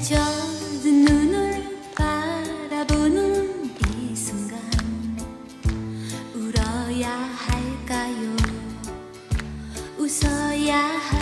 젖은 눈을 바라보는 이 순간 울어야 할까요? 웃어야 할까요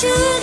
true